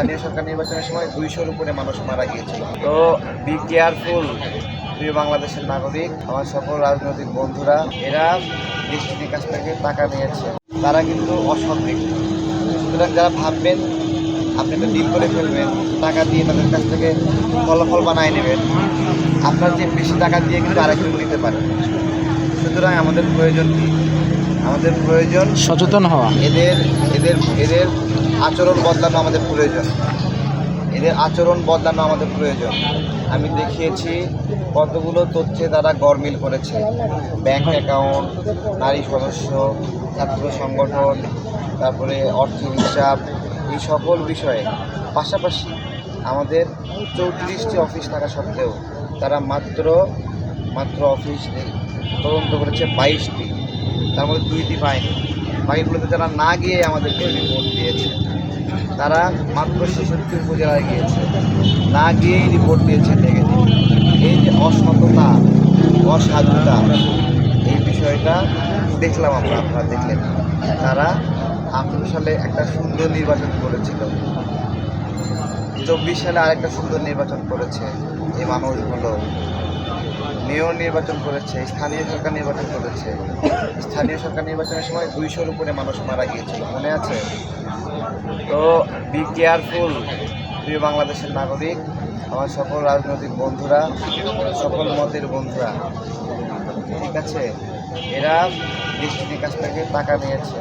স্থানীয় সরকার নির্বাচনের সময় দুইশোর উপরে মানুষ মারা গিয়েছিল। তো বি কেয়ারফুল প্রিয় বাংলাদেশের নাগরিক আমার সকল রাজনৈতিক বন্ধুরা এরা দেশটির কাছ থেকে টাকা নিয়েছে। তারা কিন্তু অসৎ সুতরাং যারা ভাববেন আপনি তো ডিল করে ফেলবেন টাকা দিয়ে তাদের কাছ থেকে ফলাফল বানায় নেবেন আপনার যে বেশি টাকা দিয়ে কিন্তু আরেকজন নিতে পারে। সুতরাং আমাদের প্রয়োজন কি? আমাদের প্রয়োজন সচেতন হওয়া। এদের এদের এদের আচরণ বদলানো আমাদের প্রয়োজন। এদের আচরণ বদলানো আমাদের প্রয়োজন। আমি দেখিয়েছি কতগুলো তথ্যে তারা গরমিল করেছে। ব্যাংক অ্যাকাউন্ট, নারী সদস্য, ছাত্র সংগঠন, তারপরে অর্থ হিসাব, এই সকল বিষয়ে। পাশাপাশি আমাদের চৌত্রিশটি অফিস থাকা সত্ত্বেও তারা মাত্র মাত্র অফিস তদন্ত করেছে বাইশটি। তার মধ্যে দুইটি পায়নি। বাকিগুলোতে তারা না গিয়ে আমাদেরকে রিপোর্ট দিয়েছে। তারা মাত্র ছেষট্টি উপজেলায় গিয়েছে। না গিয়েই রিপোর্ট দিয়েছে নেগেটিভ এই যে অসততা, অসাধুতা, এই বিষয়টা দেখলাম আমরা, আপনারা দেখলেন। তারা আঠেরো সালে একটা সুন্দর নির্বাচন করেছিল। চব্বিশ সালে আরেকটা সুন্দর নির্বাচন করেছে। এই মানুষগুলো মেয়র নির্বাচন করেছে, স্থানীয় সরকার নির্বাচন করেছে। স্থানীয় সরকার নির্বাচনের সময় দুইশোর উপরে মানুষ মারা গিয়েছিল, মনে আছে? তো বি কেয়ারফুল প্রিয় বাংলাদেশের নাগরিক, আমার সকল রাজনৈতিক বন্ধুরা, সকল মতের বন্ধুরা, ঠিক আছে? এরা দেশটির কাছ থেকে টাকা নিয়েছে।